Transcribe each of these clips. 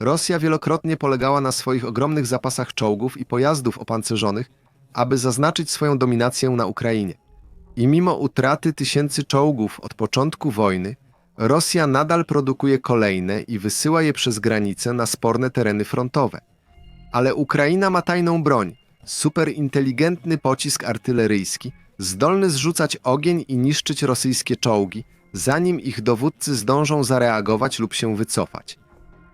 Rosja wielokrotnie polegała na swoich ogromnych zapasach czołgów i pojazdów opancerzonych, aby zaznaczyć swoją dominację na Ukrainie. I mimo utraty tysięcy czołgów od początku wojny, Rosja nadal produkuje kolejne i wysyła je przez granicę na sporne tereny frontowe. Ale Ukraina ma tajną broń, superinteligentny pocisk artyleryjski, zdolny zrzucać ogień i niszczyć rosyjskie czołgi, zanim ich dowódcy zdążą zareagować lub się wycofać.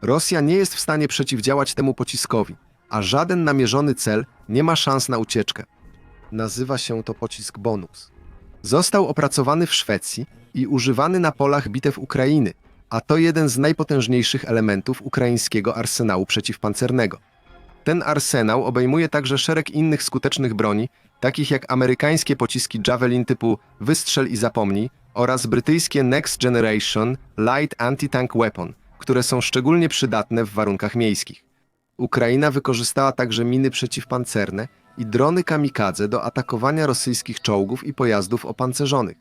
Rosja nie jest w stanie przeciwdziałać temu pociskowi, a żaden namierzony cel nie ma szans na ucieczkę. Nazywa się to pocisk bonus. Został opracowany w Szwecji i używany na polach bitew Ukrainy, a to jeden z najpotężniejszych elementów ukraińskiego arsenału przeciwpancernego. Ten arsenał obejmuje także szereg innych skutecznych broni, takich jak amerykańskie pociski Javelin typu Wystrzel i zapomnij oraz brytyjskie Next Generation Light Anti-Tank Weapon, które są szczególnie przydatne w warunkach miejskich. Ukraina wykorzystała także miny przeciwpancerne i drony kamikadze do atakowania rosyjskich czołgów i pojazdów opancerzonych.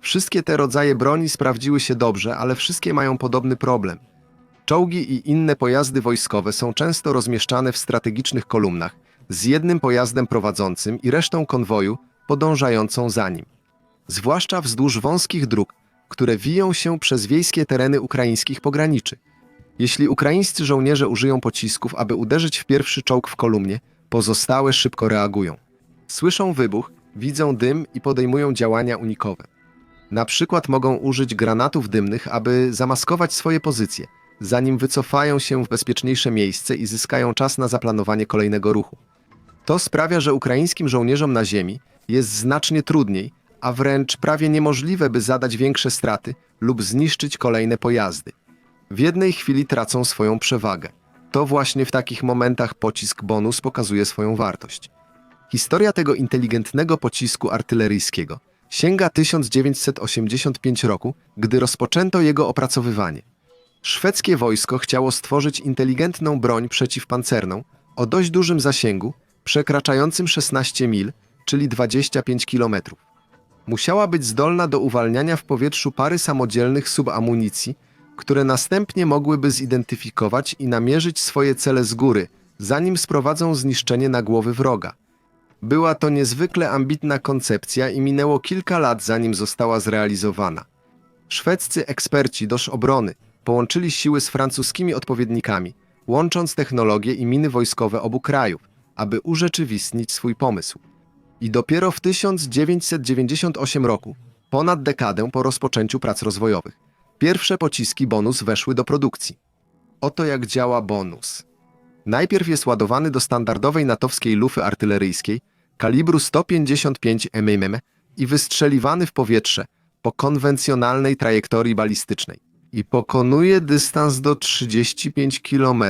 Wszystkie te rodzaje broni sprawdziły się dobrze, ale wszystkie mają podobny problem. Czołgi i inne pojazdy wojskowe są często rozmieszczane w strategicznych kolumnach, z jednym pojazdem prowadzącym i resztą konwoju podążającą za nim. Zwłaszcza wzdłuż wąskich dróg, które wiją się przez wiejskie tereny ukraińskich pograniczy. Jeśli ukraińscy żołnierze użyją pocisków, aby uderzyć w pierwszy czołg w kolumnie, pozostałe szybko reagują. Słyszą wybuch, widzą dym i podejmują działania unikowe. Na przykład mogą użyć granatów dymnych, aby zamaskować swoje pozycje, zanim wycofają się w bezpieczniejsze miejsce i zyskają czas na zaplanowanie kolejnego ruchu. To sprawia, że ukraińskim żołnierzom na ziemi jest znacznie trudniej, a wręcz prawie niemożliwe, by zadać większe straty lub zniszczyć kolejne pojazdy. W jednej chwili tracą swoją przewagę. To właśnie w takich momentach pocisk bonus pokazuje swoją wartość. Historia tego inteligentnego pocisku artyleryjskiego sięga 1985 roku, gdy rozpoczęto jego opracowywanie. Szwedzkie wojsko chciało stworzyć inteligentną broń przeciwpancerną o dość dużym zasięgu, przekraczającym 16 mil, czyli 25 kilometrów. Musiała być zdolna do uwalniania w powietrzu pary samodzielnych subamunicji, które następnie mogłyby zidentyfikować i namierzyć swoje cele z góry, zanim sprowadzą zniszczenie na głowy wroga. Była to niezwykle ambitna koncepcja i minęło kilka lat, zanim została zrealizowana. Szwedzcy eksperci do obrony połączyli siły z francuskimi odpowiednikami, łącząc technologie i miny wojskowe obu krajów, aby urzeczywistnić swój pomysł. I dopiero w 1998 roku, ponad dekadę po rozpoczęciu prac rozwojowych, pierwsze pociski bonus weszły do produkcji. Oto jak działa bonus. Najpierw jest ładowany do standardowej natowskiej lufy artyleryjskiej kalibru 155 mm i wystrzeliwany w powietrze po konwencjonalnej trajektorii balistycznej i pokonuje dystans do 35 km.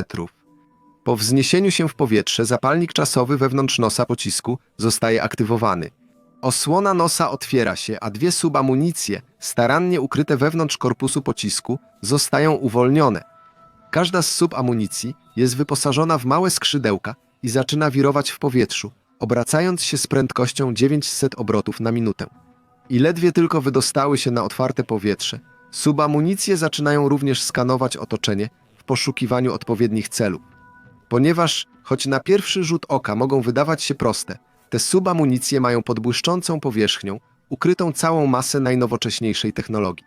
Po wzniesieniu się w powietrze zapalnik czasowy wewnątrz nosa pocisku zostaje aktywowany. Osłona nosa otwiera się, a dwie subamunicje, starannie ukryte wewnątrz korpusu pocisku, zostają uwolnione. Każda z subamunicji jest wyposażona w małe skrzydełka i zaczyna wirować w powietrzu, obracając się z prędkością 900 obrotów na minutę. I ledwie tylko wydostały się na otwarte powietrze, subamunicje zaczynają również skanować otoczenie w poszukiwaniu odpowiednich celów. Ponieważ, choć na pierwszy rzut oka mogą wydawać się proste, te subamunicje mają pod błyszczącą powierzchnią ukrytą całą masę najnowocześniejszej technologii.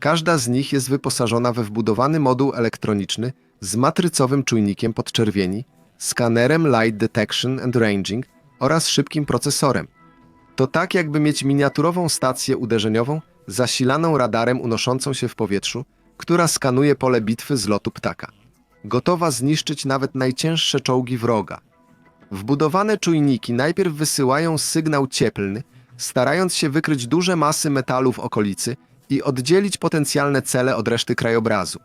Każda z nich jest wyposażona we wbudowany moduł elektroniczny z matrycowym czujnikiem podczerwieni, skanerem Light Detection and Ranging oraz szybkim procesorem. To tak, jakby mieć miniaturową stację uderzeniową zasilaną radarem unoszącą się w powietrzu, która skanuje pole bitwy z lotu ptaka. Gotowa zniszczyć nawet najcięższe czołgi wroga. Wbudowane czujniki najpierw wysyłają sygnał cieplny, starając się wykryć duże masy metalu w okolicy i oddzielić potencjalne cele od reszty krajobrazu.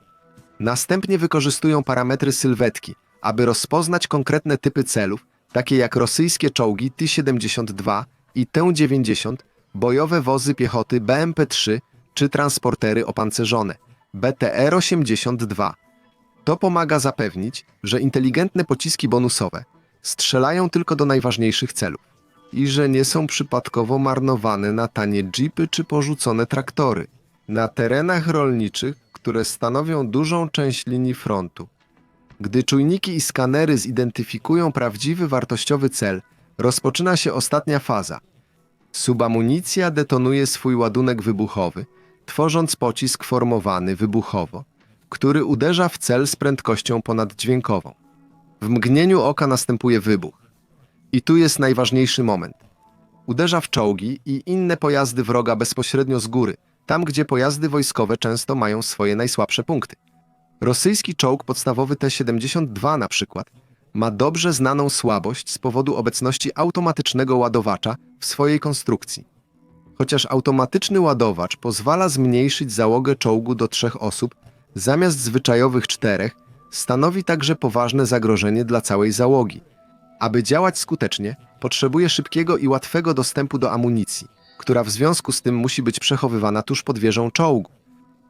Następnie wykorzystują parametry sylwetki, aby rozpoznać konkretne typy celów, takie jak rosyjskie czołgi T-72 i T-90, bojowe wozy piechoty BMP-3 czy transportery opancerzone BTR-82. To pomaga zapewnić, że inteligentne pociski bonusowe strzelają tylko do najważniejszych celów i że nie są przypadkowo marnowane na tanie jeepy czy porzucone traktory. Na terenach rolniczych, które stanowią dużą część linii frontu, Gdy czujniki i skanery zidentyfikują prawdziwy wartościowy cel, rozpoczyna się ostatnia faza. Subamunicja detonuje swój ładunek wybuchowy, tworząc pocisk formowany wybuchowo, który uderza w cel z prędkością ponaddźwiękową. W mgnieniu oka następuje wybuch. I tu jest najważniejszy moment. Uderza w czołgi i inne pojazdy wroga bezpośrednio z góry, tam gdzie pojazdy wojskowe często mają swoje najsłabsze punkty. Rosyjski czołg podstawowy T-72 na przykład ma dobrze znaną słabość z powodu obecności automatycznego ładowacza w swojej konstrukcji. Chociaż automatyczny ładowacz pozwala zmniejszyć załogę czołgu do trzech osób zamiast zwyczajowych czterech, stanowi także poważne zagrożenie dla całej załogi. Aby działać skutecznie, potrzebuje szybkiego i łatwego dostępu do amunicji, która w związku z tym musi być przechowywana tuż pod wieżą czołgu.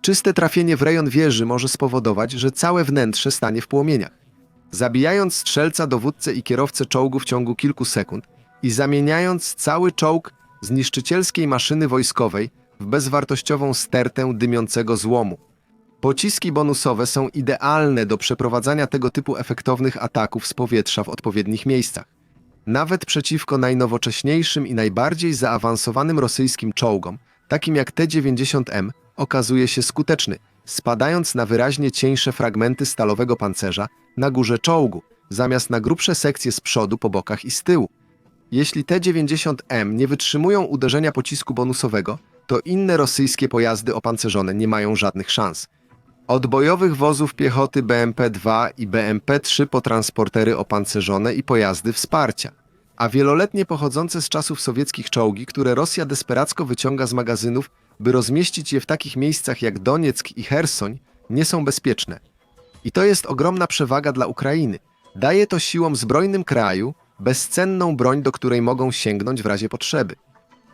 Czyste trafienie w rejon wieży może spowodować, że całe wnętrze stanie w płomieniach. Zabijając strzelca, dowódcę i kierowcę czołgu w ciągu kilku sekund i zamieniając cały czołg z niszczycielskiej maszyny wojskowej w bezwartościową stertę dymiącego złomu. Pociski bonusowe są idealne do przeprowadzania tego typu efektownych ataków z powietrza w odpowiednich miejscach. Nawet przeciwko najnowocześniejszym i najbardziej zaawansowanym rosyjskim czołgom, takim jak T-90M, okazuje się skuteczny, spadając na wyraźnie cieńsze fragmenty stalowego pancerza na górze czołgu, zamiast na grubsze sekcje z przodu, po bokach i z tyłu. Jeśli T-90M nie wytrzymują uderzenia pocisku bonusowego, to inne rosyjskie pojazdy opancerzone nie mają żadnych szans. Od bojowych wozów piechoty BMP-2 i BMP-3 po transportery opancerzone i pojazdy wsparcia. A wieloletnie pochodzące z czasów sowieckich czołgi, które Rosja desperacko wyciąga z magazynów, by rozmieścić je w takich miejscach jak Donieck i Hersoń, nie są bezpieczne. I to jest ogromna przewaga dla Ukrainy. Daje to siłom zbrojnym kraju bezcenną broń, do której mogą sięgnąć w razie potrzeby.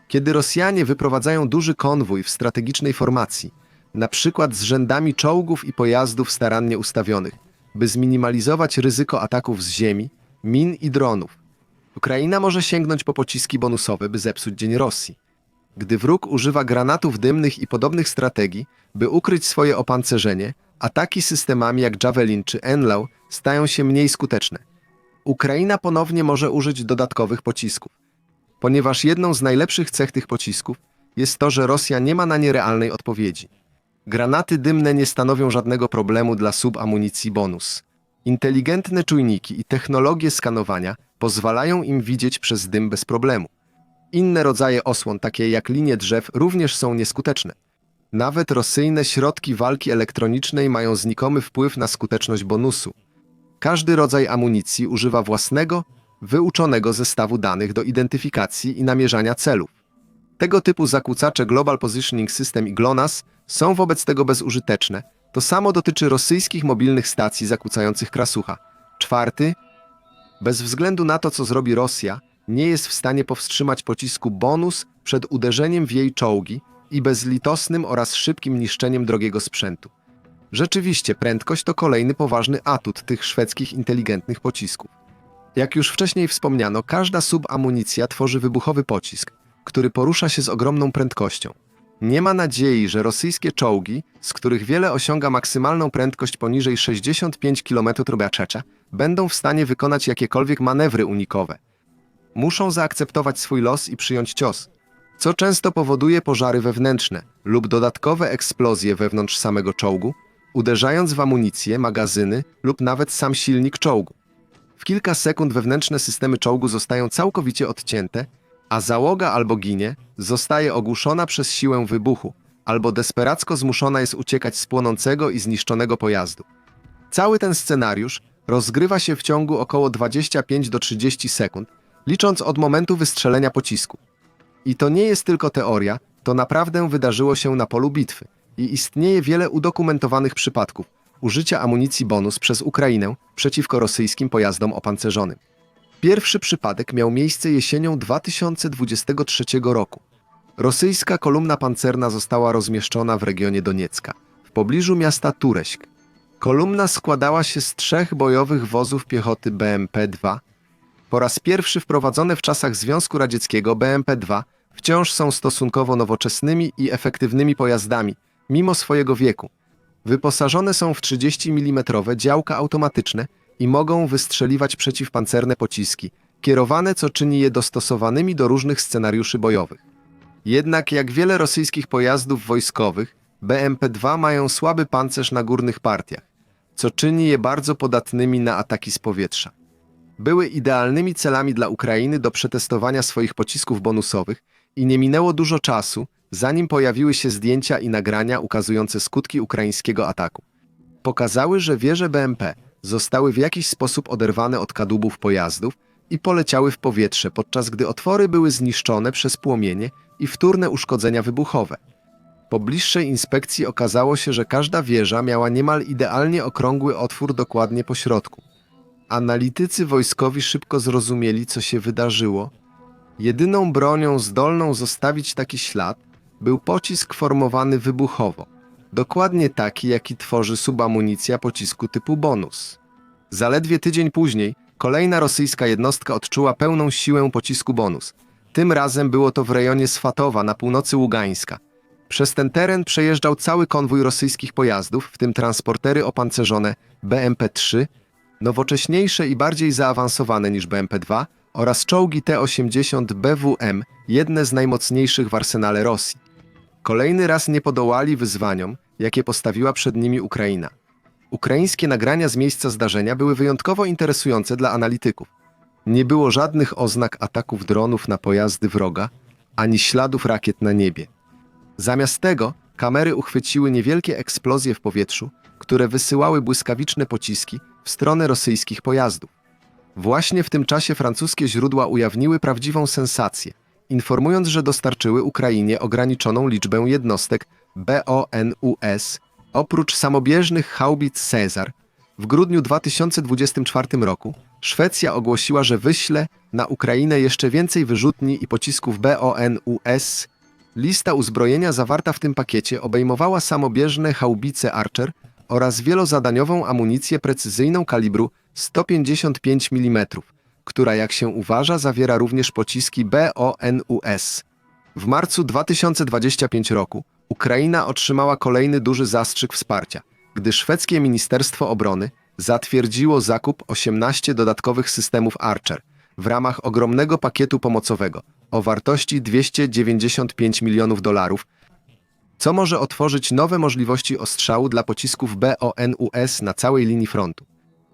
Kiedy Rosjanie wyprowadzają duży konwój w strategicznej formacji, na przykład z rzędami czołgów i pojazdów starannie ustawionych, by zminimalizować ryzyko ataków z ziemi, min i dronów, Ukraina może sięgnąć po pociski bonusowe, by zepsuć dzień Rosji. Gdy wróg używa granatów dymnych i podobnych strategii, by ukryć swoje opancerzenie, ataki systemami jak Javelin czy Enlaw stają się mniej skuteczne. Ukraina ponownie może użyć dodatkowych pocisków. Ponieważ jedną z najlepszych cech tych pocisków jest to, że Rosja nie ma na nie realnej odpowiedzi. Granaty dymne nie stanowią żadnego problemu dla subamunicji bonus. Inteligentne czujniki i technologie skanowania pozwalają im widzieć przez dym bez problemu. Inne rodzaje osłon, takie jak linie drzew, również są nieskuteczne. Nawet rosyjne środki walki elektronicznej mają znikomy wpływ na skuteczność bonusu. Każdy rodzaj amunicji używa własnego, wyuczonego zestawu danych do identyfikacji i namierzania celów. Tego typu zakłócacze Global Positioning System i GLONASS są wobec tego bezużyteczne. To samo dotyczy rosyjskich mobilnych stacji zakłócających krasucha. Czwarty, bez względu na to, co zrobi Rosja, nie jest w stanie powstrzymać pocisku bonus przed uderzeniem w jej czołgi i bezlitosnym oraz szybkim niszczeniem drogiego sprzętu. Rzeczywiście, prędkość to kolejny poważny atut tych szwedzkich inteligentnych pocisków. Jak już wcześniej wspomniano, każda subamunicja tworzy wybuchowy pocisk, który porusza się z ogromną prędkością. Nie ma nadziei, że rosyjskie czołgi, z których wiele osiąga maksymalną prędkość poniżej 65 km h będą w stanie wykonać jakiekolwiek manewry unikowe. Muszą zaakceptować swój los i przyjąć cios, co często powoduje pożary wewnętrzne lub dodatkowe eksplozje wewnątrz samego czołgu, uderzając w amunicję, magazyny lub nawet sam silnik czołgu. W kilka sekund wewnętrzne systemy czołgu zostają całkowicie odcięte, a załoga albo ginie, zostaje ogłuszona przez siłę wybuchu, albo desperacko zmuszona jest uciekać z płonącego i zniszczonego pojazdu. Cały ten scenariusz rozgrywa się w ciągu około 25 do 30 sekund, licząc od momentu wystrzelenia pocisku. I to nie jest tylko teoria, to naprawdę wydarzyło się na polu bitwy i istnieje wiele udokumentowanych przypadków użycia amunicji bonus przez Ukrainę przeciwko rosyjskim pojazdom opancerzonym. Pierwszy przypadek miał miejsce jesienią 2023 roku. Rosyjska kolumna pancerna została rozmieszczona w regionie Doniecka, w pobliżu miasta Tureśk. Kolumna składała się z trzech bojowych wozów piechoty BMP-2. Po raz pierwszy wprowadzone w czasach Związku Radzieckiego BMP-2 wciąż są stosunkowo nowoczesnymi i efektywnymi pojazdami, mimo swojego wieku. Wyposażone są w 30 mm działka automatyczne i mogą wystrzeliwać przeciwpancerne pociski, kierowane co czyni je dostosowanymi do różnych scenariuszy bojowych. Jednak jak wiele rosyjskich pojazdów wojskowych, BMP-2 mają słaby pancerz na górnych partiach, co czyni je bardzo podatnymi na ataki z powietrza. Były idealnymi celami dla Ukrainy do przetestowania swoich pocisków bonusowych i nie minęło dużo czasu, zanim pojawiły się zdjęcia i nagrania ukazujące skutki ukraińskiego ataku. Pokazały, że wieże BMP zostały w jakiś sposób oderwane od kadłubów pojazdów i poleciały w powietrze, podczas gdy otwory były zniszczone przez płomienie i wtórne uszkodzenia wybuchowe. Po bliższej inspekcji okazało się, że każda wieża miała niemal idealnie okrągły otwór dokładnie po środku. Analitycy wojskowi szybko zrozumieli, co się wydarzyło. Jedyną bronią zdolną zostawić taki ślad był pocisk formowany wybuchowo, dokładnie taki, jaki tworzy subamunicja pocisku typu bonus. Zaledwie tydzień później kolejna rosyjska jednostka odczuła pełną siłę pocisku bonus. Tym razem było to w rejonie Swatowa na północy Ługańska. Przez ten teren przejeżdżał cały konwój rosyjskich pojazdów, w tym transportery opancerzone BMP-3, nowocześniejsze i bardziej zaawansowane niż BMP-2 oraz czołgi T-80 BWM, jedne z najmocniejszych w arsenale Rosji. Kolejny raz nie podołali wyzwaniom, jakie postawiła przed nimi Ukraina. Ukraińskie nagrania z miejsca zdarzenia były wyjątkowo interesujące dla analityków. Nie było żadnych oznak ataków dronów na pojazdy wroga, ani śladów rakiet na niebie. Zamiast tego kamery uchwyciły niewielkie eksplozje w powietrzu, które wysyłały błyskawiczne pociski w stronę rosyjskich pojazdów. Właśnie w tym czasie francuskie źródła ujawniły prawdziwą sensację, informując, że dostarczyły Ukrainie ograniczoną liczbę jednostek BONUS. Oprócz samobieżnych haubic Cezar, w grudniu 2024 roku Szwecja ogłosiła, że wyśle na Ukrainę jeszcze więcej wyrzutni i pocisków BONUS. Lista uzbrojenia zawarta w tym pakiecie obejmowała samobieżne haubice Archer oraz wielozadaniową amunicję precyzyjną kalibru 155 mm, która jak się uważa zawiera również pociski BONUS. W marcu 2025 roku Ukraina otrzymała kolejny duży zastrzyk wsparcia, gdy szwedzkie Ministerstwo Obrony zatwierdziło zakup 18 dodatkowych systemów Archer w ramach ogromnego pakietu pomocowego o wartości 295 milionów dolarów, co może otworzyć nowe możliwości ostrzału dla pocisków BONUS na całej linii frontu.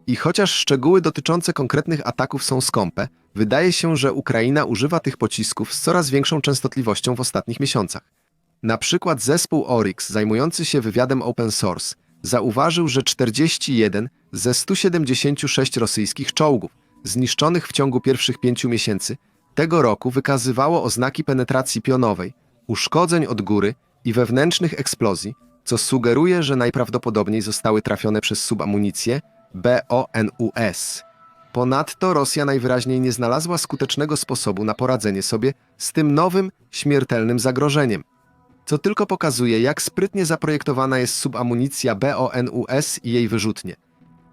I chociaż szczegóły dotyczące konkretnych ataków są skąpe, wydaje się, że Ukraina używa tych pocisków z coraz większą częstotliwością w ostatnich miesiącach. Na przykład zespół Oryx, zajmujący się wywiadem open source, zauważył, że 41 ze 176 rosyjskich czołgów zniszczonych w ciągu pierwszych pięciu miesięcy tego roku wykazywało oznaki penetracji pionowej, uszkodzeń od góry i wewnętrznych eksplozji, co sugeruje, że najprawdopodobniej zostały trafione przez subamunicję BONUS. Ponadto Rosja najwyraźniej nie znalazła skutecznego sposobu na poradzenie sobie z tym nowym, śmiertelnym zagrożeniem, co tylko pokazuje, jak sprytnie zaprojektowana jest subamunicja BONUS i jej wyrzutnie.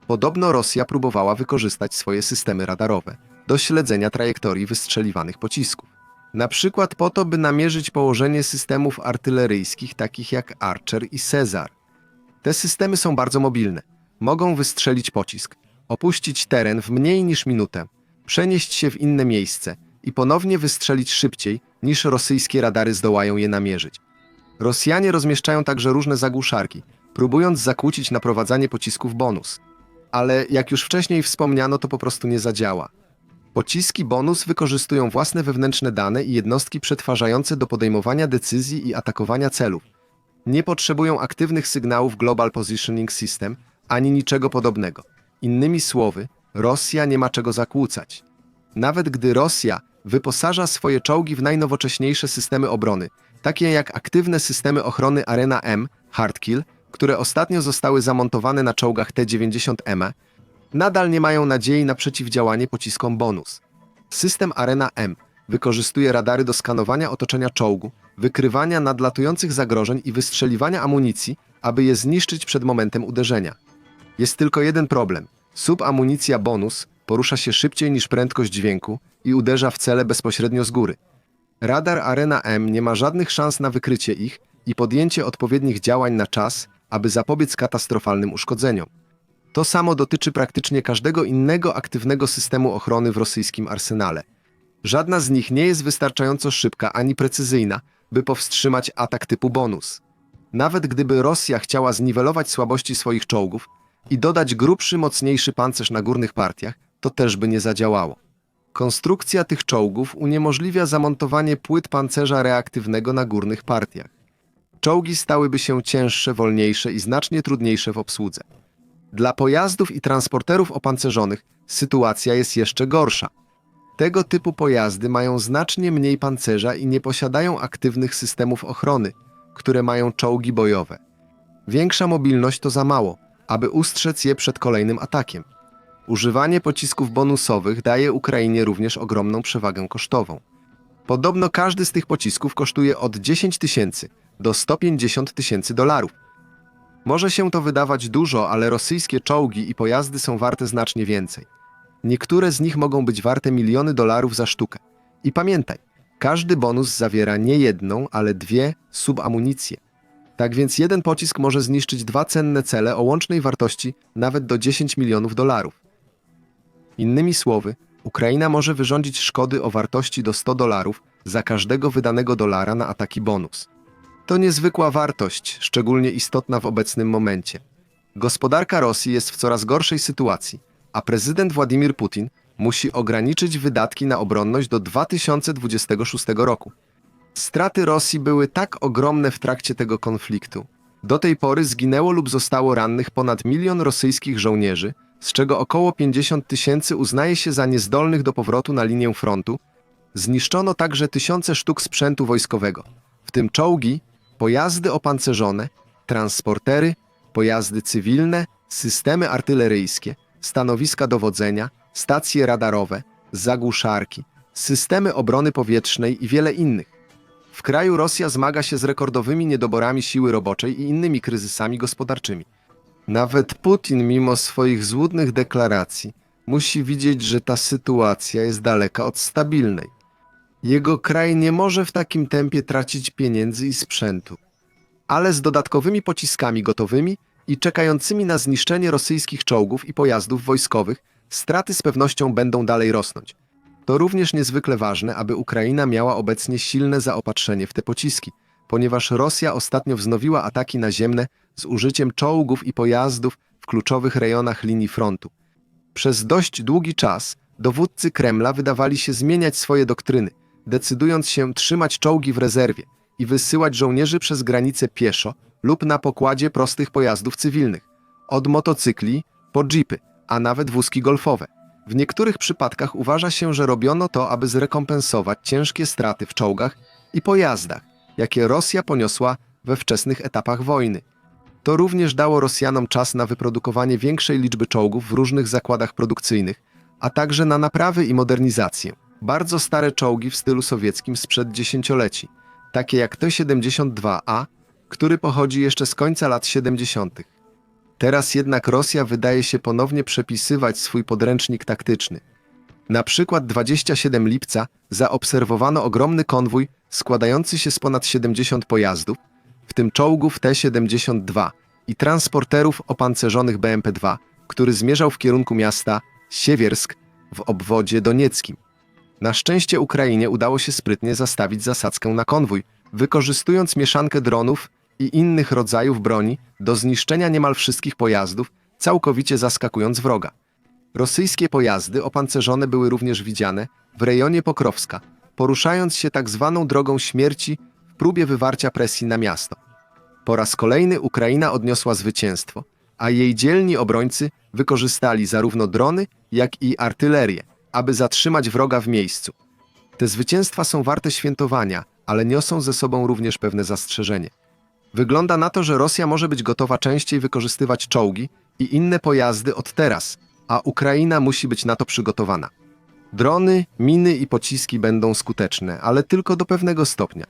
Podobno Rosja próbowała wykorzystać swoje systemy radarowe do śledzenia trajektorii wystrzeliwanych pocisków. Na przykład po to, by namierzyć położenie systemów artyleryjskich takich jak Archer i Cezar. Te systemy są bardzo mobilne. Mogą wystrzelić pocisk, opuścić teren w mniej niż minutę, przenieść się w inne miejsce i ponownie wystrzelić szybciej, niż rosyjskie radary zdołają je namierzyć. Rosjanie rozmieszczają także różne zagłuszarki, próbując zakłócić naprowadzanie pocisków bonus. Ale jak już wcześniej wspomniano, to po prostu nie zadziała. Pociski bonus wykorzystują własne wewnętrzne dane i jednostki przetwarzające do podejmowania decyzji i atakowania celów. Nie potrzebują aktywnych sygnałów Global Positioning System ani niczego podobnego. Innymi słowy, Rosja nie ma czego zakłócać. Nawet gdy Rosja wyposaża swoje czołgi w najnowocześniejsze systemy obrony, takie jak aktywne systemy ochrony Arena M, Hardkill, które ostatnio zostały zamontowane na czołgach T-90M, nadal nie mają nadziei na przeciwdziałanie pociskom bonus. System Arena M wykorzystuje radary do skanowania otoczenia czołgu, wykrywania nadlatujących zagrożeń i wystrzeliwania amunicji, aby je zniszczyć przed momentem uderzenia. Jest tylko jeden problem. Subamunicja bonus porusza się szybciej niż prędkość dźwięku i uderza w cele bezpośrednio z góry. Radar Arena M nie ma żadnych szans na wykrycie ich i podjęcie odpowiednich działań na czas, aby zapobiec katastrofalnym uszkodzeniom. To samo dotyczy praktycznie każdego innego aktywnego systemu ochrony w rosyjskim arsenale. Żadna z nich nie jest wystarczająco szybka ani precyzyjna, by powstrzymać atak typu bonus. Nawet gdyby Rosja chciała zniwelować słabości swoich czołgów i dodać grubszy, mocniejszy pancerz na górnych partiach, to też by nie zadziałało. Konstrukcja tych czołgów uniemożliwia zamontowanie płyt pancerza reaktywnego na górnych partiach. Czołgi stałyby się cięższe, wolniejsze i znacznie trudniejsze w obsłudze. Dla pojazdów i transporterów opancerzonych sytuacja jest jeszcze gorsza. Tego typu pojazdy mają znacznie mniej pancerza i nie posiadają aktywnych systemów ochrony, które mają czołgi bojowe. Większa mobilność to za mało, aby ustrzec je przed kolejnym atakiem. Używanie pocisków bonusowych daje Ukrainie również ogromną przewagę kosztową. Podobno każdy z tych pocisków kosztuje od 10 tysięcy do 150 tysięcy dolarów. Może się to wydawać dużo, ale rosyjskie czołgi i pojazdy są warte znacznie więcej. Niektóre z nich mogą być warte miliony dolarów za sztukę. I pamiętaj, każdy bonus zawiera nie jedną, ale dwie subamunicje. Tak więc jeden pocisk może zniszczyć dwa cenne cele o łącznej wartości nawet do 10 milionów dolarów. Innymi słowy, Ukraina może wyrządzić szkody o wartości do 100 dolarów za każdego wydanego dolara na ataki bonus. To niezwykła wartość, szczególnie istotna w obecnym momencie. Gospodarka Rosji jest w coraz gorszej sytuacji, a prezydent Władimir Putin musi ograniczyć wydatki na obronność do 2026 roku. Straty Rosji były tak ogromne w trakcie tego konfliktu. Do tej pory zginęło lub zostało rannych ponad milion rosyjskich żołnierzy, z czego około 50 tysięcy uznaje się za niezdolnych do powrotu na linię frontu. Zniszczono także tysiące sztuk sprzętu wojskowego, w tym czołgi, pojazdy opancerzone, transportery, pojazdy cywilne, systemy artyleryjskie, stanowiska dowodzenia, stacje radarowe, zagłuszarki, systemy obrony powietrznej i wiele innych. W kraju Rosja zmaga się z rekordowymi niedoborami siły roboczej i innymi kryzysami gospodarczymi. Nawet Putin, mimo swoich złudnych deklaracji, musi widzieć, że ta sytuacja jest daleka od stabilnej. Jego kraj nie może w takim tempie tracić pieniędzy i sprzętu. Ale z dodatkowymi pociskami gotowymi i czekającymi na zniszczenie rosyjskich czołgów i pojazdów wojskowych, straty z pewnością będą dalej rosnąć. To również niezwykle ważne, aby Ukraina miała obecnie silne zaopatrzenie w te pociski, ponieważ Rosja ostatnio wznowiła ataki naziemne z użyciem czołgów i pojazdów w kluczowych rejonach linii frontu. Przez dość długi czas dowódcy Kremla wydawali się zmieniać swoje doktryny, decydując się trzymać czołgi w rezerwie i wysyłać żołnierzy przez granicę pieszo lub na pokładzie prostych pojazdów cywilnych, od motocykli po jeepy, a nawet wózki golfowe. W niektórych przypadkach uważa się, że robiono to, aby zrekompensować ciężkie straty w czołgach i pojazdach, jakie Rosja poniosła we wczesnych etapach wojny. To również dało Rosjanom czas na wyprodukowanie większej liczby czołgów w różnych zakładach produkcyjnych, a także na naprawy i modernizację. Bardzo stare czołgi w stylu sowieckim sprzed dziesięcioleci, takie jak T-72A, który pochodzi jeszcze z końca lat 70. Teraz jednak Rosja wydaje się ponownie przepisywać swój podręcznik taktyczny. Na przykład 27 lipca zaobserwowano ogromny konwój składający się z ponad 70 pojazdów, w tym czołgów T-72 i transporterów opancerzonych BMP-2, który zmierzał w kierunku miasta Siewiersk w obwodzie donieckim. Na szczęście Ukrainie udało się sprytnie zastawić zasadzkę na konwój, wykorzystując mieszankę dronów i innych rodzajów broni do zniszczenia niemal wszystkich pojazdów, całkowicie zaskakując wroga. Rosyjskie pojazdy opancerzone były również widziane w rejonie Pokrowska, poruszając się tak zwaną drogą śmierci w próbie wywarcia presji na miasto. Po raz kolejny Ukraina odniosła zwycięstwo, a jej dzielni obrońcy wykorzystali zarówno drony, jak i artylerię, aby zatrzymać wroga w miejscu. Te zwycięstwa są warte świętowania, ale niosą ze sobą również pewne zastrzeżenie. Wygląda na to, że Rosja może być gotowa częściej wykorzystywać czołgi i inne pojazdy od teraz, a Ukraina musi być na to przygotowana. Drony, miny i pociski będą skuteczne, ale tylko do pewnego stopnia.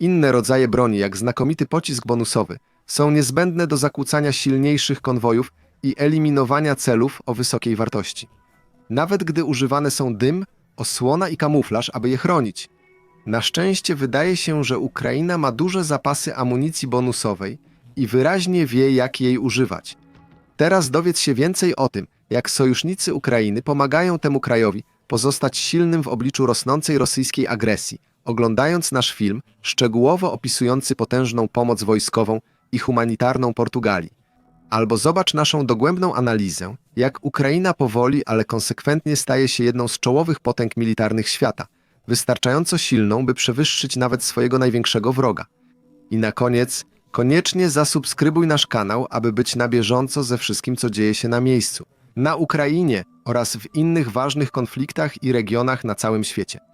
Inne rodzaje broni, jak znakomity pocisk bonusowy, są niezbędne do zakłócania silniejszych konwojów i eliminowania celów o wysokiej wartości. Nawet gdy używane są dym, osłona i kamuflaż, aby je chronić – na szczęście wydaje się, że Ukraina ma duże zapasy amunicji bonusowej i wyraźnie wie, jak jej używać. Teraz dowiedz się więcej o tym, jak sojusznicy Ukrainy pomagają temu krajowi pozostać silnym w obliczu rosnącej rosyjskiej agresji, oglądając nasz film szczegółowo opisujący potężną pomoc wojskową i humanitarną Portugalii. Albo zobacz naszą dogłębną analizę, jak Ukraina powoli, ale konsekwentnie staje się jedną z czołowych potęg militarnych świata, wystarczająco silną, by przewyższyć nawet swojego największego wroga. I na koniec, koniecznie zasubskrybuj nasz kanał, aby być na bieżąco ze wszystkim, co dzieje się na miejscu, na Ukrainie oraz w innych ważnych konfliktach i regionach na całym świecie.